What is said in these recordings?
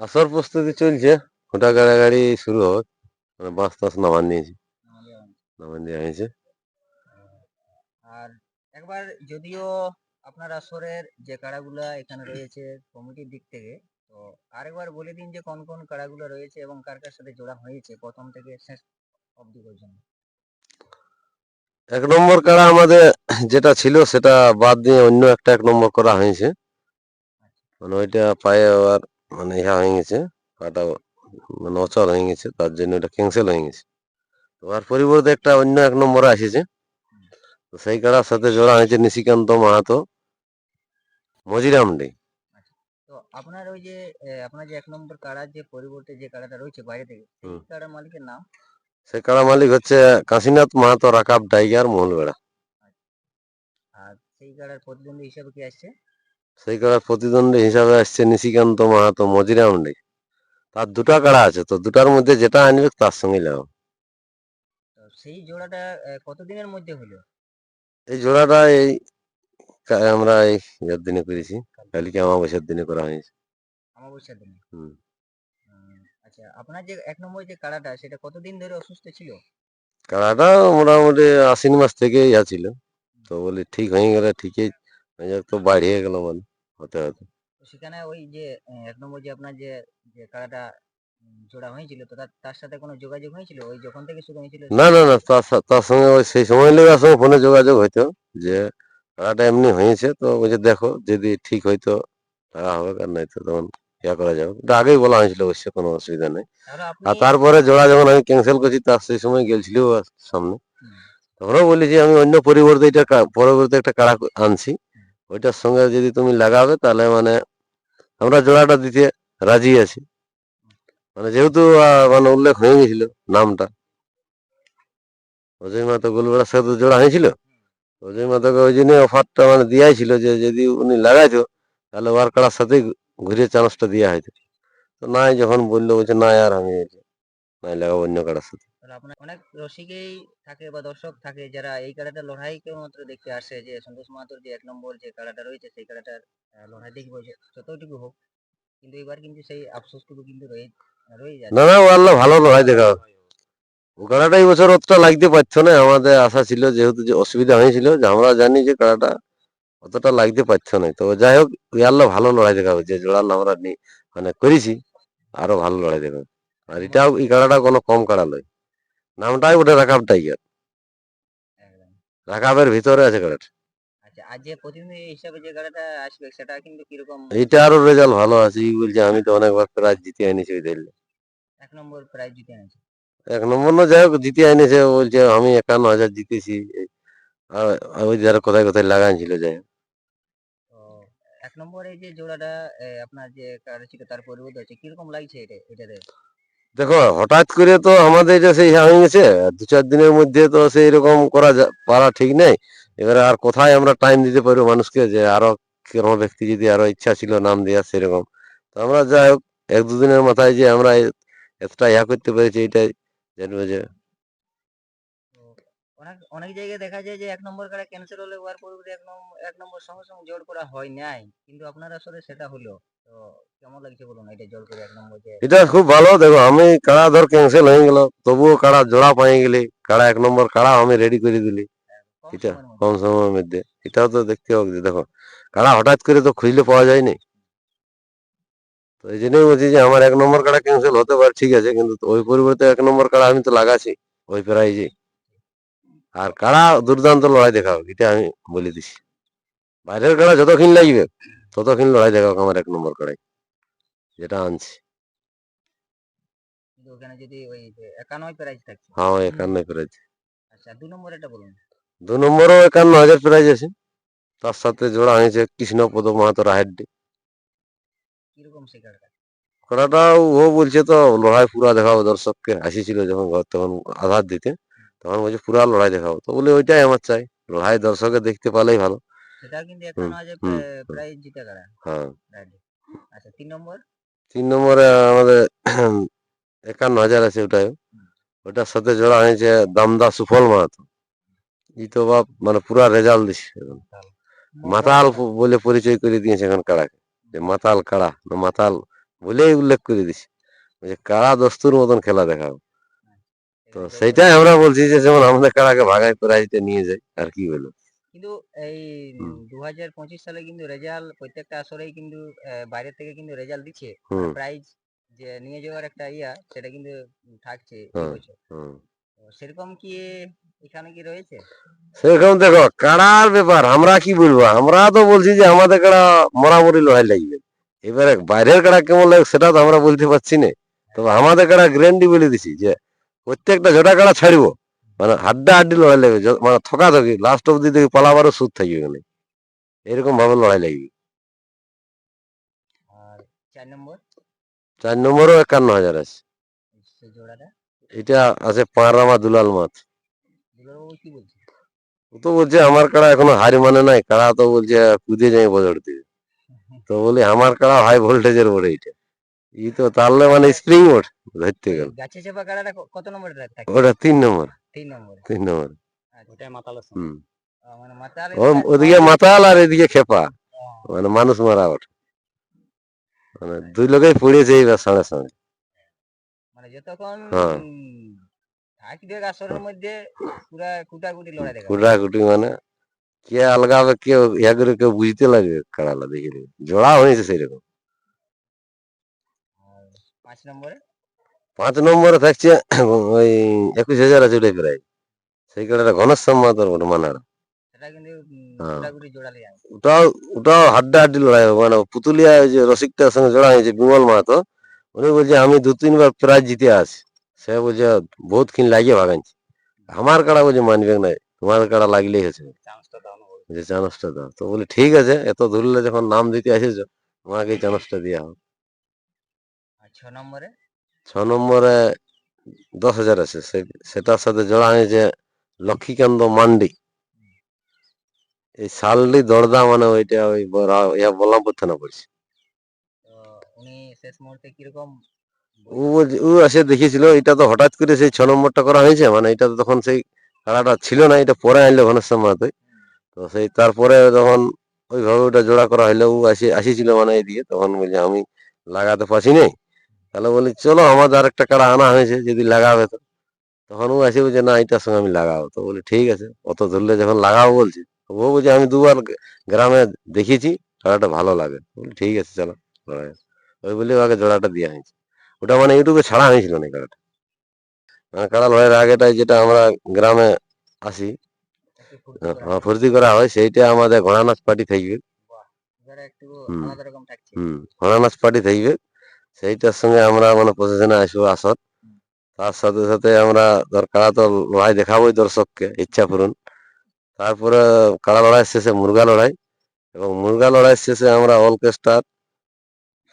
আসর প্রস্তুতি চলছে। ওটা গাড়াগাড়ি শুরু হবে। মানে বাঁশ টাস নামান নিয়েছি। নামান দেওয়া হয়েছে আর একবার যদিও আপনার আসরের যে কাড়াগুলা এখানে রয়েছে কমিটির দিক থেকে তো আরেকবার বলে দিন যে কোন কোন কাড়াগুলো রয়েছে এবং কার কার সাথে জোড়া হয়েছে প্রথম থেকে শেষ অবধি পর্যন্ত। এক নম্বর কাড়া আমাদের যেটা ছিল সেটা বাদ দিয়ে অন্য একটা এক নম্বর করা হয়েছে। মানে ওইটা পায়ে আবার মানে ইহা হয়ে গেছে পাটা মানে অচল হয়ে গেছে তার জন্য এটা ক্যান্সেল হয়ে গেছে। তো আর পরিবর্তে একটা অন্য এক নম্বরে আসেছে। তো সেই কাড়ার সাথে জোড়া হয়েছে নিশিকান্ত মাহাতো মজিরামডি তো আপনার ওই যে আপনার যে এক নম্বর কাড়ার যে পরিবর্তে যে কাড়াটা রয়েছে বাইরে থেকে। কাড়ার মালিকের নাম? সেই কাড়া মালিক হচ্ছে কাশীনাথ মাহাতো রাকাব টাইগার মহলবেড়া আর সেই কাড়ার প্রতিদ্বন্দ্বী হিসাবে কি আসছে? সেই কাড়ার প্রতিদ্বন্দ্বী হিসাবে আসছে নিশিকান্ত মাহাতো মজিরামডি তার দুটা কাড়া আছে তো দুটার মধ্যে যেটা আনবে তার সঙ্গে লাগাবো সেই জোড়াটা কতদিনের মধ্যে হলো? এই জোড়াটা এই আমরা এই ইয়ার দিনে করেছি কালকে আমাবস্যার দিনে করা হয়েছে। অমাবস্যার দিনে? হুম। আচ্ছা আপনার যে এক নম্বর যে কাড়াটা সেটা কতদিন ধরে অসুস্থ ছিল? কাড়াটা মোটামুটি আশ্বিন মাস থেকে ইয়া ছিল। তো বলি ঠিক হয়ে গেলে ঠিকই তো বাড়িয়ে গেল মানে হতে হতে। সেখানে ওই যে এক নম্বর যে আপনার যে যে কাড়াটা জোড়া হয়েছিল তো তার তার সাথে কোনো যোগাযোগ হয়েছিল? ওই যখন থেকে শুরু হয়েছিল না না না তার তার সঙ্গে ওই সেই সময় লেগার সঙ্গে ফোনে যোগাযোগ হইতো যে কাড়াটা এমনি হয়েছে তো বলছে দেখো যদি ঠিক হইতো টাকা হবে আর নাই তো তখন ইয়া করা যাবে। এটা আগেই বলা হয়েছিল অবশ্য কোনো অসুবিধা নেই। আর তারপরে জোড়া যখন আমি ক্যান্সেল করছি তার সেই সময় গেছিল সামনে। তখনও বলি যে আমি অন্য পরিবর্তে এটা পরবর্তী একটা কাড়া আনছি। ওইটার সঙ্গে যদি তুমি লাগাবে, তাহলে মানে আমরা জোড়াটা দিতে রাজি আছি। মানে যেহেতু মানে উল্লেখ হয়ে গেছিল নামটা। অজয় মাতা গোলবেড়ার সাথে জোড়া হয়েছিল। অজয় মাতাকে ওই জন্য অফারটা মানে দেওয়াই ছিল যে যদি উনি লাগাইতো, তাহলে ওয়ার কাড়ার সাথেই ঘুরে চান্সটা দেওয়া হয়তো তো নাই যখন বলল বলছে না আর আমি নাই লাগাবো অন্য কাড়ার সাথে। আপনার অনেক রসিকেই থাকে বা দর্শক থাকে যারা এই কাড়াটা লড়াই কেবলমাত্র দেখতে আসে যে সন্তোষ মাহাতোর যে এক নম্বর যে কাড়াটা রয়েছে, সেই কাড়াটার লড়াই দেখব যতটুকু হোক। কিন্তু এবার কিন্তু সেই আফসোসটুকু কিন্তু রয়ে রয়ে যাচ্ছে। না না ও আল্লাহ ভালো লড়াই দেখা কাড়াটা এই বছর অতটা লাগতে পারছ না। আমাদের আশা ছিল যেহেতু যে অসুবিধা হয়েছিল, যে আমরা জানি যে কাড়াটা অতটা লাগতে পারছ না। তো যাই হোক, ওই আল্লাহ ভালো লড়াই দেখাবে যে জোড়াল আমরা মানে করেছি, আরও ভালো লড়াই দেখাবে আর এটাও এই কাড়াটা কোনো কম কাড়া নয় নামটাই ওটা রাকাব টাইগার। রাকাবের ভিতরে আছে আচ্ছা গাড়িটা আসবে সেটা কিন্তু কীরকম? এইটা আরও রেজাল্ট ভালো আছে ই বলছে আমি তো অনেকবার প্রাইজ জিতে এনেছি ওই দিল্লি। এক নম্বর প্রাইজ জিতে এনেছে। এক নম্বর না যাই হোক জিতে বলছে আমি একান্ন হাজার জিতেছি আর আর ওই যারা কোথায় কোথায় লাগাইছিল যাই এক নম্বরে যে জোড়াটা আপনার যে কার ছিল তার পরিবর্তে কীরকম লাগছে এটা এটাতে? দেখো, হঠাৎ করে তো আমাদের এটা সেই গেছে আর দু চার দিনের মধ্যে তো সেই রকম করা পারা ঠিক নেই। এবারে আর কোথায় আমরা টাইম দিতে পারব মানুষকে যে আরও কোনো ব্যক্তি যদি আরও ইচ্ছা ছিল নাম দেওয়ার সেরকম। তো আমরা যাই হোক, এক দুদিনের মাথায় যে আমরা এতটা ইয়া করতে পেরেছি, এটাই জানব যে অনেক অনেক জায়গায় দেখা যায় যে এক নম্বর কারা ক্যান্সেল হলে ওয়ার পরিবর্তে এক নম্বর এক নম্বর সঙ্গে সঙ্গে জোর করা হয় নাই। কিন্তু আপনার আসলে সেটা হলো। তো কেমন লাগছে বলুন এটা জোর করে এক নম্বর যে এটা খুব ভালো। দেখো আমি কাড়া ধর ক্যান্সেল হয়ে গেল তবুও কাড়া জোড়া পাই গেলি কাড়া এক নম্বর কাড়া আমি রেডি করে দিলি। এটা কম সময়ের মধ্যে। এটাও তো দেখতে হবে। যে দেখো কাড়া হঠাৎ করে তো খুঁজলে পাওয়া যায়নি। তো এই জন্যই বলছি যে আমার এক নম্বর কাড়া ক্যান্সেল হতে পারে ঠিক আছে। কিন্তু ওই পরিবর্তে এক নম্বর কাড়া আমি তো লাগাছি ওই প্রাইজে আর কারা দুর্দান্ত লড়াই দেখাও এটা আমি বলে দিছি। বাইরের কারা যতক্ষণ লাগবে ততক্ষণ লড়াই দেখাও আমার এক নম্বর কাড়াই যেটা আনছি। হ্যাঁ একান্ন প্রাইজ আচ্ছা দু নম্বরও একান্ন হাজার প্রাইজ আছে। তার সাথে জোড়া হয়েছে কৃষ্ণপদ মাহাতো সে কড়াটা ও বলছে তো লড়াই পুরা দেখাবো দর্শককে। আসিছিল যখন ঘর তখন আধার দিতে। তখন বলছে পুরা লড়াই দেখাবো। তো বলে ওইটাই আমার চাই। লড়াই দর্শকে দেখতে পালেই ভালো। হ্যাঁ। আচ্ছা তিন নম্বরে? আমাদের একান্ন হাজার আছে ওটাই ওটার সাথে জোড়া হয়েছে দামদা সুফল মাহাতো। ই তো বাপ মানে পুরা রেজাল্ট দিচ্ছে এখন। মাতাল বলে পরিচয় করে দিয়েছে এখন কাড়াকে যে মাতাল কাড়া না মাতাল বলেই উল্লেখ করে দিছি। যে কারা দস্তুর মতন খেলা দেখাবো? তো সেইটাই আমরা বলছি যে যেমন আমাদের কারাকে ভাগায় প্রাইজটা নিয়ে যাই আর কি বলব কিন্তু এই। দু সালে কিন্তু রেজাল্ট প্রত্যেকটা আসরেই কিন্তু বাইরে থেকে কিন্তু রেজাল্ট দিচ্ছে। প্রাইজ যে নিয়ে যাওয়ার একটা ইয়া সেটা কিন্তু থাকছে সেরকম কি এখানে কি রয়েছে? সেরকম দেখো কাড়ার ব্যাপার আমরা কি বলব? আমরা তো বলছি যে আমাদের কাড়া মরামরি লড়াই লাগবে। এবারে বাইরের কাড়া কেমন লাগবে সেটা তো আমরা বলতে পারছি না। তবে আমাদের কাড়া গ্যারান্টি বলে দিছি যে প্রত্যেকটা জোড়া কাড়া ছাড়বো। মানে হাড্ডা হাড্ডি লড়াই লাগবে। মানে থকা থকি লাস্ট অব্দি দেখি পালাবারও সুদ থাকবে এখানে এরকম ভাবে লড়াই লাগবে। আর চার নম্বর? নম্বরও একান্ন হাজার আছে। এটা আছে পাঁড়ামা দুলাল মাছ। ও তো বলছে আমার কাড়া এখনও হারি মানে নাই। কাড়া তো বলছে কুদে যাই বজর দিবে তো বলি আমার কাড়া হাই ভোল্টেজের ওরে এটা ই তো তাহলে মানে স্প্রিং ওঠ ধরতে গেল। গাছে চেপা কাড়াটা কত নম্বরে থাকে? ওটা তিন নম্বর। তিন নম্বরে। তিন নম্বর। ওটাই মাতাল হুম। মানে মাতাল ওদিকে মাতাল আর এদিকে খেপা। মানে মানুষ মারা ওঠে মানে দুই লোকেই পড়েছে এইবার সাড়ে সাড়ে মানে যতক্ষণ হ্যাঁ। থাকবে মধ্যে পুরা কুটাকুটি লড়াই দেখা কুটা মানে কে আলগাবে কে ইয়া করে কেউ বুঝতে লাগবে কাড়ালা দেখে দেখে। জোড়া হয়েছে সেরকম। পাঁচ নম্বরে? থাকছে ওই একুশ হাজার আছে ওটাই প্রায়। সেই কাড়াটা ঘনশ্যাম মাতার ওটা মানারা। হ্যাঁ। ওটাও ওটাও লড়াই হবে। মানে পুতুলিয়া যে রসিকটার সঙ্গে জোড়া হয়েছে বিমল মাহাতো। উনি বলছে আমি দু তিনবার প্রাইজ জিতে আসি সে বলছে বহুত কিন লাগিয়ে ভাগাইছি। আমার কাড়া বলছে মানবে না তোমার কাড়া লাগলেই হয়েছে। যে চানসটা দাও। তো বলে ঠিক আছে এত ধরলে যখন নাম দিতে আসেছ তোমাকে চানসটা দেওয়া হবে। আর ছ নম্বরে? ছ নম্বরে দশ হাজার আছে। সেটার সাথে জোড়া হয়েছে লক্ষ্মীকান্ত মান্ডি। এই শালডি দরদা মানে ওইটা ওই ইয়া বলরামপুর থানা পড়ছে। উনি শেষ মুহূর্তে কীরকম ও ও এসে দেখিয়েছিল এটা তো হঠাৎ করে সেই ছ নম্বরটা করা হয়েছে মানে এটা তো তখন সেই খেলাটা ছিল না এটা পরে আনলো ঘনশ্যাম মাহাতোই তো সেই তারপরে যখন ওইভাবে ওটা জোড়া করা হইল ও আসি আসিছিল মানে এদিকে তখন বলছে আমি লাগাতে পারছি নাই। তাহলে বলি চলো আমাদের আরেকটা কাড়া আনা হয়েছে যদি লাগাবে তো। তখন ও আসে বলছে না এটার সঙ্গে আমি লাগাবো। তো বলি ঠিক আছে। অত ধরলে যখন লাগাবো বলছি ও বলছে আমি দুবার গ্রামে দেখিয়েছি খেলাটা ভালো লাগে। বলি ঠিক আছে চলো ওই বলে ওকে জোড়াটা দেওয়া হয়েছে। ওটা মানে ইউটিউবে ছাড়া হয়েছিল না কাড়াটা। মানে কাড়া লড়াইয়ের আগেটাই যেটা আমরা গ্রামে আসি একটু ফুর্তি করা হয় সেইটা আমাদের ঘোড়া নাচ পার্টি থাকবে। হম ঘোড়া নাচ পার্টি থাকবে। সেইটার সঙ্গে আমরা মানে প্রশাসনে আসব আসর তার সাথে সাথে আমরা ধর কাড়া তো লড়াই দেখাবোই দর্শককে, ইচ্ছা পূরণ। তারপরে কাড়া লড়াই শেষে মুরগা লড়াই এবং মুরগা লড়াই শেষে আমরা অর্কেস্ট্রার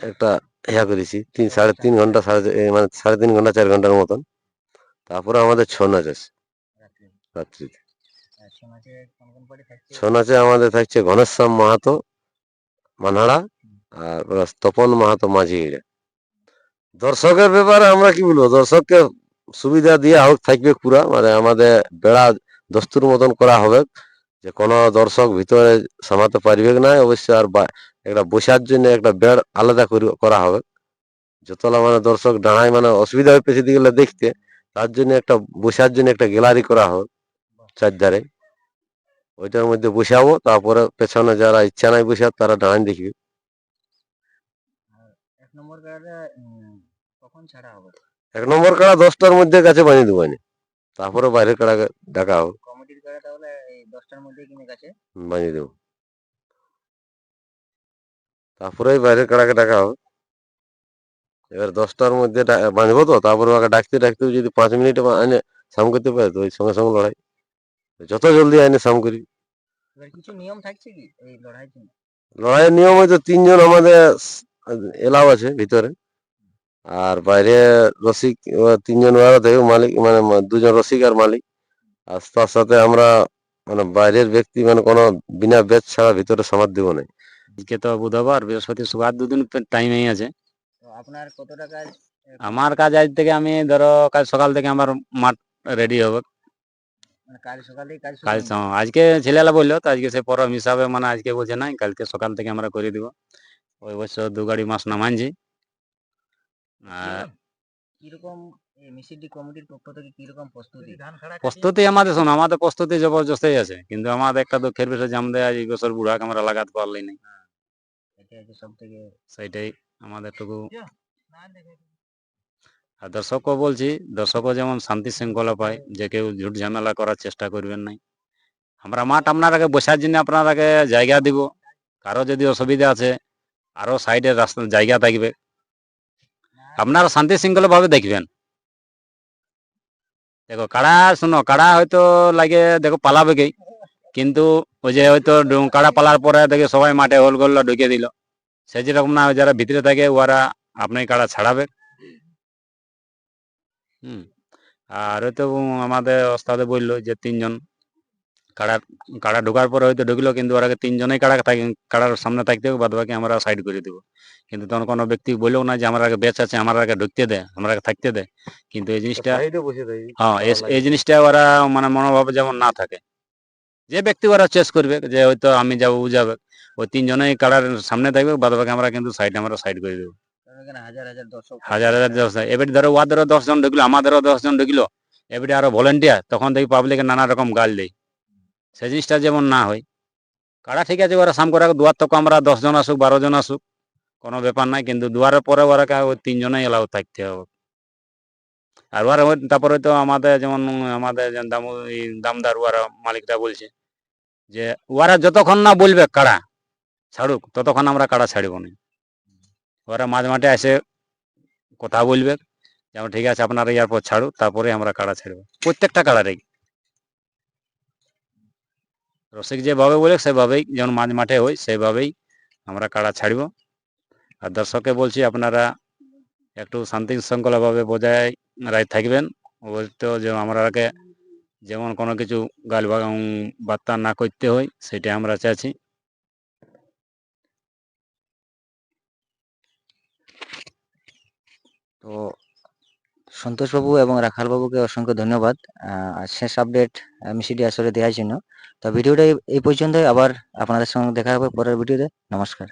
একটা ইয়া করেছি, তিন সাড়ে তিন ঘণ্টা, সাড়ে মানে সাড়ে তিন ঘণ্টা, চার ঘণ্টার মতন। তারপরে আমাদের ছৌ নাচ আছে। রাত্রিতে। ছ নাচে আমাদের থাকছে ঘনশ্যাম মাহাতো মানহাড়া আর তপন মাহাতো মাঝি এরা। দর্শকের ব্যাপারে আমরা কি বলব? দর্শককে সুবিধা দিয়ে হোক, থাকবে পুরা। মানে আমাদের বেড়া দস্তুর মতন করা হবে যে কোনো দর্শক ভিতরে সামাতে পারবে না অবশ্য আর একটা বসার জন্য একটা বেড আলাদা করে হবে। যতলা মানে দর্শক দাঁড়ায় মানে অসুবিধা হয়ে পেছনে গেলে দেখতে, তার জন্য একটা বসার জন্য একটা গ্যালারি করা হবে চারধারে। ওইটার মধ্যে বসাবো, তারপরে পেছনে যারা ইচ্ছা নাই বসার, তারা দাঁড়ায় দেখবে। নম্বর কার্ডে কখন ছাড়া হবে? এক নম্বর কাড়া দশটার মধ্যে কাছে বানিয়ে দেবো তারপরে বাইরের কাড়াকে ডাকা হোক কমিটির কার্ডে তাহলে এই দশটার মধ্যে কিনে গেছে বানিয়ে দেবো। তারপরে বাইরের কাড়াকে ডাকা হোক এবার দশটার মধ্যে বাঁধবো তো? তারপরে ওকে ডাকতে ডাকতে যদি পাঁচ মিনিটে আনে সাম করতে পারে তো ওই সঙ্গে সঙ্গে লড়াই। যত জলদি আইনে সাম করি। কিছু নিয়ম থাকছে কি এই লড়াইয়ের জন্য? লড়াইয়ের নিয়ম হয়তো তিনজন আমাদের এলাও আছে ভিতরে। আর বাইরে রসিক তিনজন ওরা থেকে মালিক মানে দুজন রসিক আর মালিক। আর তার সাথে আমরা মানে বাইরের ব্যক্তি মানে কোনো বিনা বেচ ছাড়া ভিতরে সমাজ দিব না। আজকে তো বুধবার বৃহস্পতি শুক্র দুদিন টাইমেই আছে। আপনার কত টাকা আমার কাজ আজ থেকে আমি ধরো কাল সকাল থেকে আমার মাঠ রেডি হবে। মানে কাল সকাল থেকে কাজ কাল আজকে ছেলেলা বলল তো আজকে সে পরম হিসাবে মানে আজকে বলছে নাই কালকে সকাল থেকে আমরা করে দিব। ওই বছর দু গাড়ি মাছ নামানছি আর কীরকম মিসিডি কমিটির পক্ষ থেকে কীরকম প্রস্তুতি? প্রস্তুতি আমাদের শোনো আমাদের প্রস্তুতি জবরদস্তই আছে। কিন্তু আমাদের একটা দুঃখের বিষয় যে আমাদের আজ এই বছর বুড়া আমরা লাগাতে পারলি না এটা হচ্ছে সব থেকে সেইটাই আমাদের টুকু। আর দর্শকও বলছি দর্শকও যেমন শান্তি শৃঙ্খলা পায় যে কেউ ঝুট ঝামেলা করার চেষ্টা করবেন নাই। আমরা মাঠ আপনার আগে বসার জন্য আপনার আগে জায়গা দিব। কারও যদি অসুবিধা আছে আরও সাইডে রাস্তা, জায়গা থাকবে। আপনারা শান্তি শৃঙ্খলা ভাবে দেখবেন। দেখো, কাড়া, শুনো, কাড়া হয়তো লাগে, দেখো, পালাবে কি কিন্তু ওই যে হয়তো কাড়া পালার পরে দেখে সবাই মাঠে হোল গোল্লা ঢুকিয়ে দিল। সে যেরকম না, যারা ভিতরে থাকে ওরা আপনি কাড়া ছাড়াবে। হুম। আর হয়তো আমাদের ওস্তাদে বলল যে, তিনজন কাড়া কাড়া ঢোকার পরে হয়তো ঢুকলো কিন্তু ওরা তিনজনেই কাড়া থাকি কাড়ার সামনে থাকতে হবে বাদ বাকি আমরা সাইড করে দেবো। কিন্তু তখন কোনো ব্যক্তি বললেও না যে আমার আগে বেচ আছে আমার আগে ঢুকতে দে আমার আগে থাকতে দে। কিন্তু এই জিনিসটা হ্যাঁ এই- জিনিসটা ওরা মানে মনোভাব যেমন না থাকে। যে ব্যক্তি ওরা চেস করবে যে হয়তো আমি যাব ও যাবে। ওই তিনজনেই কাড়ার সামনে থাকবে বাদ বাকি আমরা কিন্তু সাইড আমরা সাইড করে দেবো। হাজার হাজার দর্শক হাজার হাজার দশ এবারে ধরো ওদেরও দশ জন ঢুকলো আমাদেরও দশজন ঢুকলো। এবারে আরও ভলেন্টিয়ার তখন দেখি পাবলিকে নানা রকম গাল দেয়। সেই জিনিসটা যেমন না হয়। কারা ঠিক আছে, ওরা সাম করে দুয়ার তক আমরা দশ জন আসুক, বারো জন আসুক, কোনো ব্যাপার নাই, কিন্তু দুয়ারের পরে ওরা কা- ওই তিনজনেই এলাও থাকতে হবে। আর ওরা তারপরে তো আমাদের যেমন, আমাদের দাম দামদার ওরা মালিকরা বলছে যে, ওরা যতক্ষণ না বলবে কাড়া ছাড়ুক, ততক্ষণ আমরা কাড়া ছাড়ব না। ওরা মাঝ মাঠে এসে কথা বলবে, যেমন ঠিক আছে, আপনারা ইয়ার পর ছাড়ুক, তারপরে আমরা কাড়া ছাড়ব। প্রত্যেকটা কাড়ারেই রসিক যেভাবে বলে সেভাবেই যেমন মাঝ মাঠে হয়, সেভাবেই আমরা কাড়া ছাড়ব। আর দর্শককে বলছি, আপনারা একটু শান্তি শৃঙ্খলাভাবে বজায় রায় থাকবেন। বলতে যে আমরাকে যেমন কোনো কিছু গাল বার্তা না করতে হয় সেটা আমরা চাইছি। তো সন্তোষবাবু এবং রাখালবাবুকে অসংখ্য ধন্যবাদ। শেষ আপডেট মিসিডি আসলে দেওয়ার জন্য। তো ভিডিওটা এই পর্যন্তই। আবার আপনাদের সঙ্গে দেখা হবে পরের ভিডিওতে। নমস্কার।